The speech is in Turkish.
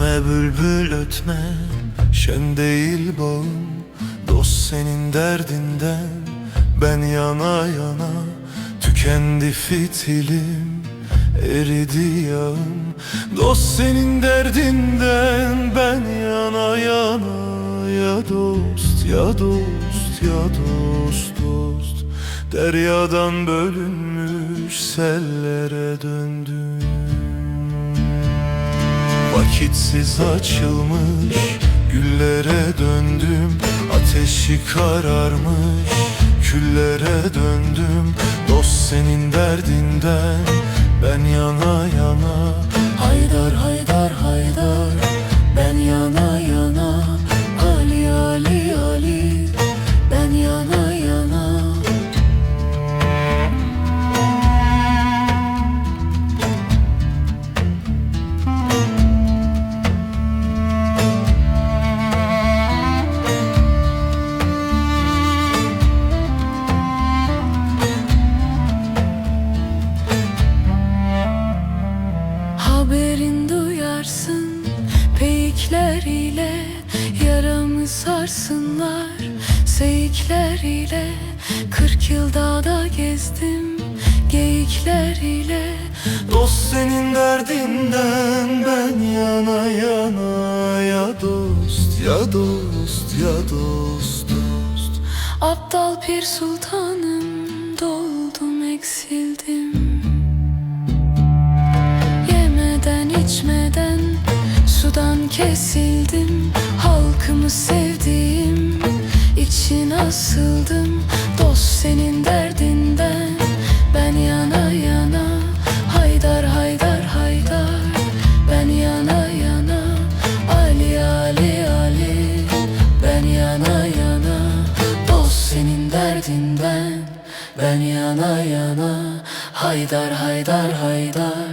bülbül ötme. Şen değil bağım Dost senin derdinden. Ben yana yana Tükendi fitilim Eridi yağım Dost senin derdinden. Ben yana yana Ya dost ya dost ya dost dost. Deryadan bölünmüş sellere döndüm Vakitsiz açılmış güllere döndüm Ateşi kararmış. Küllere döndüm Dost senin derdinden. Ben yana yana Haberin duyarsın. Peyikler ile Yaramı sarsınlar. Seyikler ile Kırk yıl dağda gezdim. Geyikler ile Dost senin derdinden. Ben yana yana Ya dost ya dost ya dost dost. Aptal pir sultanım Doldum eksildim kesildim Halkımı sevdiğim için asıldım Dost senin derdinden. Ben yana yana Haydar haydar haydar. Ben yana yana Ali Ali Ali. Ben yana yana Dost senin derdinden. Ben yana yana Haydar haydar haydar